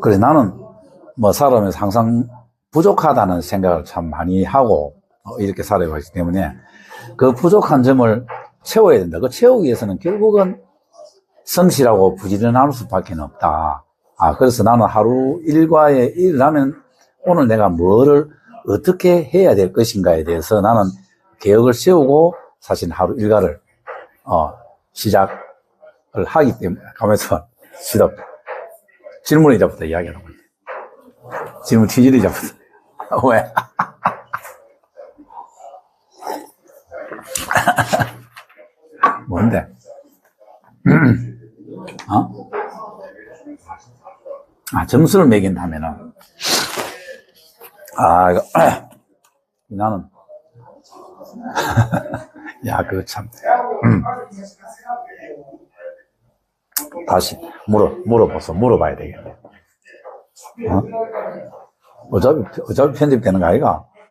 그래, 나는 뭐 살아면서 항상 부족하다는 생각을 참 많이 하고 어, 이렇게 살아왔기 때문에 그 부족한 점을 채워야 된다. 그 채우기 위해서는 결국은 성실하고 부지런할 수밖에 없다. 아, 그래서 나는 하루 일과에 일을 하면 오늘 내가 뭐를 어떻게 해야 될 것인가에 대해서 나는 계획을 세우고 사실 하루 일과를, 어, 시작을 하기 때문에, 가면서 시작. 질문이 이제부터 이야기하는 거지. 질문 취질이 이제부터. 왜? 뭔데? 어? 아, 점수를 매긴다면은, 아, 이거, 나는, 야, 그거 참, 음. 다시 물어, 물어보소, 물어봐야 되겠네. 어? 어차피, 어차피 편집되는 거 아이가?